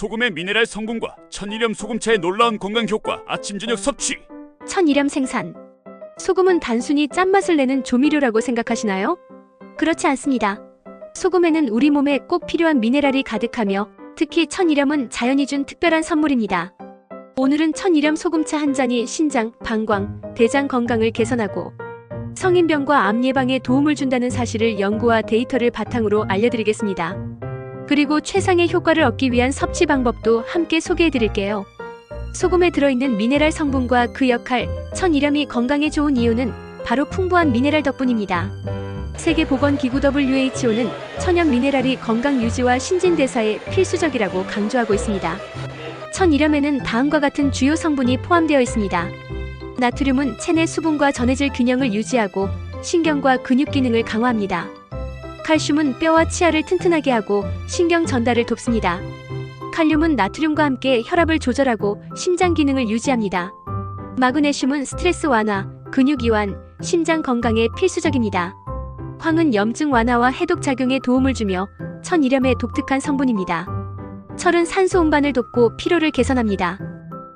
소금의 미네랄 성분과 천일염 소금차의 놀라운 건강 효과 아침 저녁 섭취 천일염 생산. 소금은 단순히 짠맛을 내는 조미료라고 생각하시나요? 그렇지 않습니다. 소금에는 우리 몸에 꼭 필요한 미네랄이 가득하며 특히 천일염은 자연이 준 특별한 선물입니다. 오늘은 천일염 소금차 한 잔이 신장, 방광, 대장 건강을 개선하고 성인병과 암 예방에 도움을 준다는 사실을 연구와 데이터를 바탕으로 알려드리겠습니다. 그리고 최상의 효과를 얻기 위한 섭취 방법도 함께 소개해 드릴게요. 소금에 들어있는 미네랄 성분과 그 역할, 천일염이 건강에 좋은 이유는 바로 풍부한 미네랄 덕분입니다. 세계보건기구 WHO는 천연 미네랄이 건강 유지와 신진대사에 필수적이라고 강조하고 있습니다. 천일염에는 다음과 같은 주요 성분이 포함되어 있습니다. 나트륨은 체내 수분과 전해질 균형을 유지하고 신경과 근육 기능을 강화합니다. 칼슘은 뼈와 치아를 튼튼하게 하고 신경 전달을 돕습니다. 칼륨은 나트륨과 함께 혈압을 조절하고 심장 기능을 유지합니다. 마그네슘은 스트레스 완화, 근육 이완, 심장 건강에 필수적입니다. 황은 염증 완화와 해독 작용에 도움을 주며 천일염의 독특한 성분입니다. 철은 산소 운반을 돕고 피로를 개선합니다.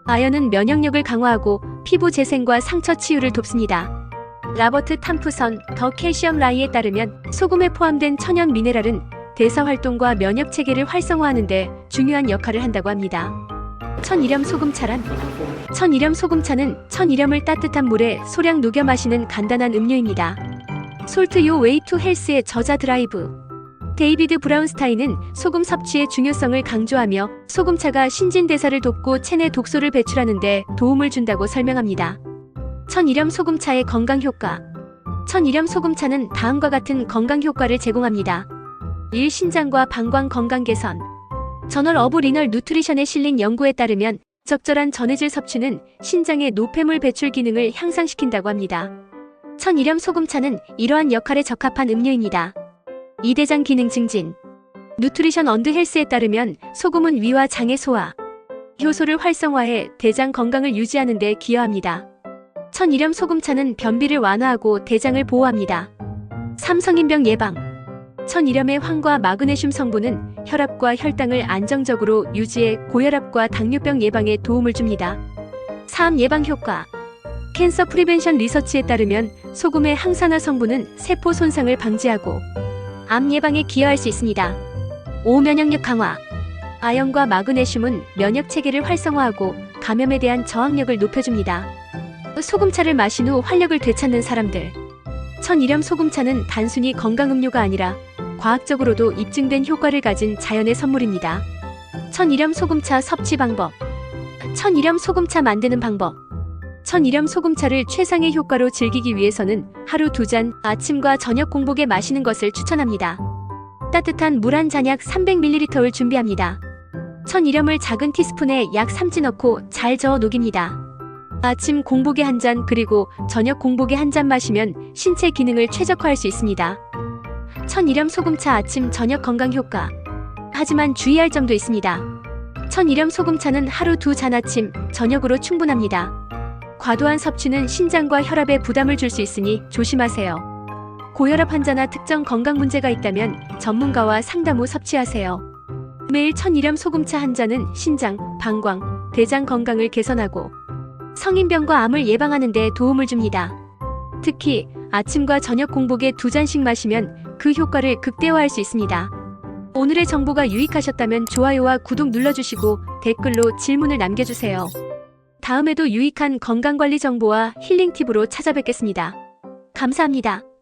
아연은 면역력을 강화하고 피부 재생과 상처 치유를 돕습니다. 라버트 탐프선 더 캘시엄 라이에 따르면 소금에 포함된 천연 미네랄은 대사 활동과 면역 체계를 활성화하는 데 중요한 역할을 한다고 합니다. 천일염 소금차란 천일염 소금차는 천일염을 따뜻한 물에 소량 녹여 마시는 간단한 음료입니다. 솔트 요 웨이 투 헬스의 저자 드라이브 데이비드 브라운스타인은 소금 섭취의 중요성을 강조하며 소금차가 신진대사를 돕고 체내 독소를 배출하는 데 도움을 준다고 설명합니다. 천일염 소금차의 건강 효과 천일염 소금차는 다음과 같은 건강 효과를 제공합니다. 1. 신장과 방광 건강 개선 저널 어브 리널 누트리션에 실린 연구에 따르면 적절한 전해질 섭취는 신장의 노폐물 배출 기능을 향상시킨다고 합니다. 천일염 소금차는 이러한 역할에 적합한 음료입니다. 이대장 기능 증진 누트리션 언드 헬스에 따르면 소금은 위와 장의 소화, 효소를 활성화해 대장 건강을 유지하는 데 기여합니다. 천일염 소금차는 변비를 완화하고 대장을 보호합니다. 삼성인병 예방 천일염의 황과 마그네슘 성분은 혈압과 혈당을 안정적으로 유지해 고혈압과 당뇨병 예방에 도움을 줍니다. 사암 예방 효과 캔서 프리벤션 리서치에 따르면 소금의 항산화 성분은 세포 손상을 방지하고 암 예방에 기여할 수 있습니다. 오 면역력 강화 아연과 마그네슘은 면역 체계를 활성화하고 감염에 대한 저항력을 높여줍니다. 소금차를 마신 후 활력을 되찾는 사람들 천일염 소금차는 단순히 건강 음료가 아니라 과학적으로도 입증된 효과를 가진 자연의 선물입니다. 천일염 소금차 섭취 방법 천일염 소금차 만드는 방법 천일염 소금차를 최상의 효과로 즐기기 위해서는 하루 두 잔 아침과 저녁 공복에 마시는 것을 추천합니다. 따뜻한 물 한 잔약 300ml를 준비합니다. 천일염을 작은 티스푼에 약 3찌 넣고 잘 저어 녹입니다. 아침 공복에 한 잔 그리고 저녁 공복에 한 잔 마시면 신체 기능을 최적화할 수 있습니다. 천일염 소금차 아침 저녁 건강 효과. 하지만 주의할 점도 있습니다. 천일염 소금차는 하루 두 잔 아침, 저녁으로 충분합니다. 과도한 섭취는 신장과 혈압에 부담을 줄 수 있으니 조심하세요. 고혈압 환자나 특정 건강 문제가 있다면 전문가와 상담 후 섭취하세요. 매일 천일염 소금차 한 잔은 신장, 방광, 대장 건강을 개선하고 성인병과 암을 예방하는 데 도움을 줍니다. 특히 아침과 저녁 공복에 두 잔씩 마시면 그 효과를 극대화할 수 있습니다. 오늘의 정보가 유익하셨다면 좋아요와 구독 눌러주시고 댓글로 질문을 남겨주세요. 다음에도 유익한 건강관리 정보와 힐링 팁으로 찾아뵙겠습니다. 감사합니다.